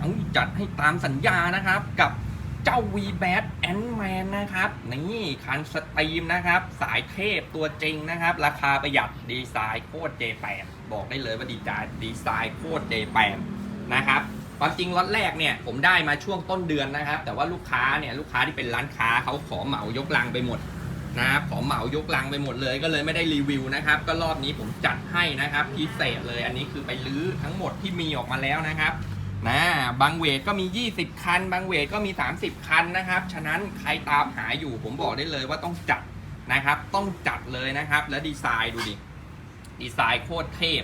เอาจัดให้ตามสัญญานะครับกับเจ้า v b a t Ant Man นะครับ นี่คันสตรีมนะครับ สายเทพตัวจริงนะครับ ราคาประหยัดดีไซน์โคตร J8 บอกได้เลยว่าดีใจดีไซน์โคตร J8 นะครับความจริงล็อตแรกเนี่ยผมได้มาช่วงต้นเดือนนะครับ แต่ว่าลูกค้าเนี่ยลูกค้าที่เป็นร้านค้าเขาขอเหมายกลังไปหมดนะครับขอเหมายกลังไปหมดเลยก็เลยไม่ได้รีวิวนะครับ ก็รอบนี้ผมจัดให้นะครับพิเศษเลยอันนี้คือไปลื้อทั้งหมดที่มีออกมาแล้วนะครับ นะบางเวทก็มี 20 คัน บางเวทก็มี 30 คันนะครับ ฉะนั้นใครตามหาอยู่ผมบอกได้เลยว่าต้องจัดนะครับ ต้องจัดเลยนะครับ แล้วดีไซน์ดูดิ ดีไซน์โคตรเทพ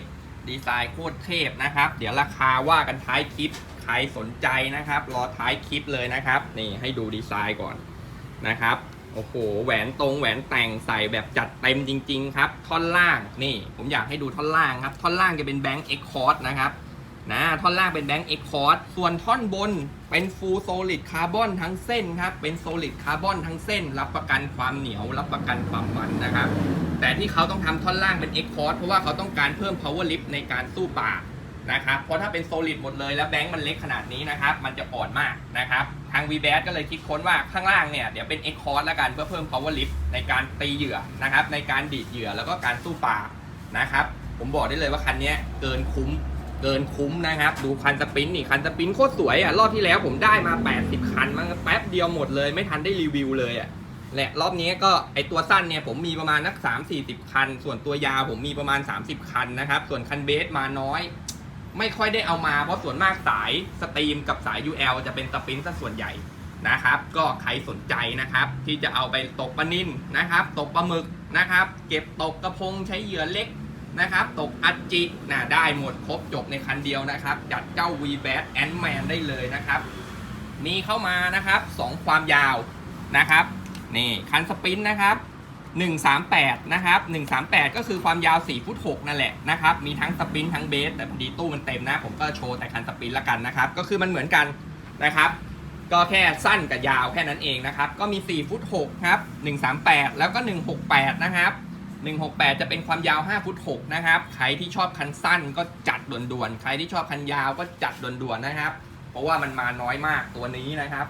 ดีไซน์โคตรเทพนะครับ เดี๋ยวราคาว่ากันท้ายคลิป ใครสนใจนะครับ รอท้ายคลิปเลยนะครับ นี่ให้ดูดีไซน์ก่อนนะครับ โอ้โห แหวนตรงแหวนแต่งใส่แบบจัดเต็มจริง ๆ ครับ ท่อนล่าง นี่ ผมอยากให้ดูท่อนล่างครับ ท่อนล่างจะเป็นแบงค์เอ็กคอร์ดนะครับ นะท่อนล่างเป็นแบงค์เอ็กคอร์ดส่วนท่อนบนเป็นฟูลโซลิดคาร์บอนทั้งเส้นครับ เป็นโซลิดคาร์บอนทั้งเส้น รับประกันความเหนียว รับประกันความมันนะครับ แต่ที่เขาต้องทำท่อนล่างเป็นเอ็กคอร์ดเพราะว่าเขาต้องการเพิ่ม power lift ในการสู้ป่านะครับ เพราะถ้าเป็นโซลิดหมดเลยแล้วแบงค์มันเล็กขนาดนี้นะครับ มันจะอ่อนมากนะครับ ทาง v b a t ก็เลยคิดค้นว่าข้างล่างเนี่ย เดี๋ยวเป็น X c o r d แล้วกันเพื่อเพิ่ม power lift ในการตีเหยื่อนะครับ ในการดีดเหยื่อแล้วก็การสู้ป่านะครับ ผมบอกได้เลยว่าคันนี้เกินคุ้ม เกินคุ้มนะครับ ดูคันสปินนี่คันสปินโคตรสวยอะรอบที่แล้วผมได้มา 80 คันมันแป๊บเดียวหมดเลยไม่ทันได้รีวิวเลยอะและรอบนี้ก็ไอตัวสั้นเนี่ยผมมีประมาณนัก 3 40 คัน ส่วนตัวยาวผมมีประมาณ 30 คันนะครับ ส่วนคันเบสมาน้อย ไม่ค่อยได้เอามาเพราะส่วนมากสายสตรีมกับสาย UL จะเป็นสปรินซะส่วนใหญ่นะครับ ก็ใครสนใจนะครับ ที่จะเอาไปตกปลานินนะครับ ตกปลาหมึกนะครับ เก็บตกกระพงใช้เหยื่อเล็ก นะครับ ตกอัจจินะได้หมดครบจบในคันเดียวนะครับ จัดเจ้า v b a t Ant Man ได้เลยนะครับมีเข้ามานะครับ 2 ความยาวนะครับ นี่คันสปรินนะครับ 138 นะครับ 138 ก็คือความยาว 4 ฟุต 6 นั่นแหละนะครับ มีทั้งสปรินทั้งเบส แต่พอดีตู้มันเต็มนะ ผมก็โชว์แต่คันสปรินละกันนะครับ ก็คือมันเหมือนกันนะครับก็แค่สั้นกับยาวแค่นั้นเองนะครับ ก็มี 4 ฟุต 6 ครับ 138 แล้วก็ 168 นะครับ 168 จะเป็นความยาว5ฟุต6นะครับ ใครที่ชอบคันสั้นก็จัดด่วนๆ ใครที่ชอบคันยาวก็จัดด่วนๆนะครับ เพราะว่ามันมาน้อยมากตัวนี้นะครับ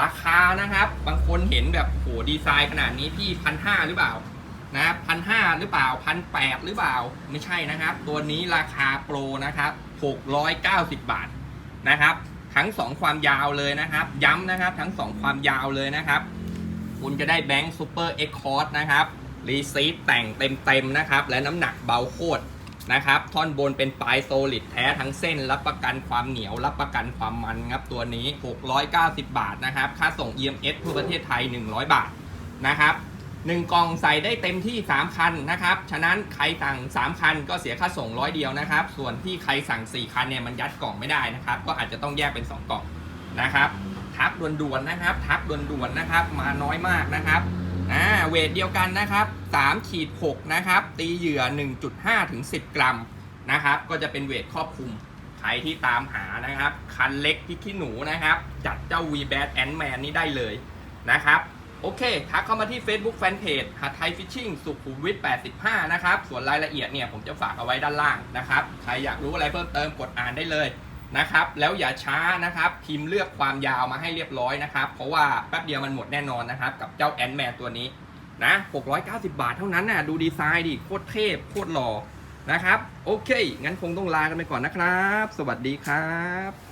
ราคานะครับ บางคนเห็นแบบโหดีไซน์ขนาดนี้พี่พันห้าหรือเปล่านะครับพันห้าหรือเปล่าพันแปดหรือเปล่าไม่ใช่นะครับ ตัวนี้ราคาโปรนะครับหกร้อยเก้าสิบาทนะครับ ทั้งสองความยาวเลยนะครับ ย้ำนะครับทั้งสองความยาวเลยนะครับ คุณจะได้แบงค์ซูเปอร์เอ็กคอร์ดนะครับ รีซีทแต่งเต็มๆนะครับ และน้ำหนักเบาโคตรนะครับ ท่อนบนเป็นปลายโซลิดแท้ทั้งเส้น รับประกันความเหนียว รับประกันความมันครับ ตัวนี้ 690 บาทนะครับ ค่าส่ง EMS ทั่วประเทศไทย 100 บาทนะครับ1กล่องใส่ได้เต็มที่ 3 คันนะครับ ฉะนั้นใครสั่ง 3 คันก็เสียค่าส่งร้อยเดียวนะครับ ส่วนที่ใครสั่ง 4 คันเนี่ยมันยัดกล่องไม่ได้นะครับ ก็อาจจะต้องแยกเป็น 2 กล่องนะครับ ทักด่วนๆนะครับ ทักด่วนๆนะครับ มาน้อยมากนะครับ อ่าเวทเดียวกันนะครับ3ขีด6นะครับ ตีเหยื่อ 1.5 ถึง 10 กรัมนะครับ ก็จะเป็นเวทครอบคลุม ใครที่ตามหานะครับ คันเล็กพริกขี้หนูนะครับ จัดเจ้า v b a t Ant Man นี้ได้เลยนะครับ โอเค ทักเข้ามาที่ Facebook Fanpage หาไทยฟิชชิ่งสุขุมวิท85 นะครับ ส่วนรายละเอียดเนี่ยผมจะฝากเอาไว้ด้านล่างนะครับ ใครอยากรู้อะไรเพิ่มเติมกดอ่านได้เลย นะครับ แล้วอย่าช้านะครับ พิมพ์เลือกความยาวมาให้เรียบร้อยนะครับ เพราะว่าแป๊บเดียวมันหมดแน่นอนนะครับ กับเจ้าแอนแมนตัวนี้นะ690 บาทเท่านั้นนะ่ะดูดีไซน์ดิโคตรเทพโคตรหล่อนะครับ โอเค งั้นคงต้องลากันไปก่อนนะครับ สวัสดีครับ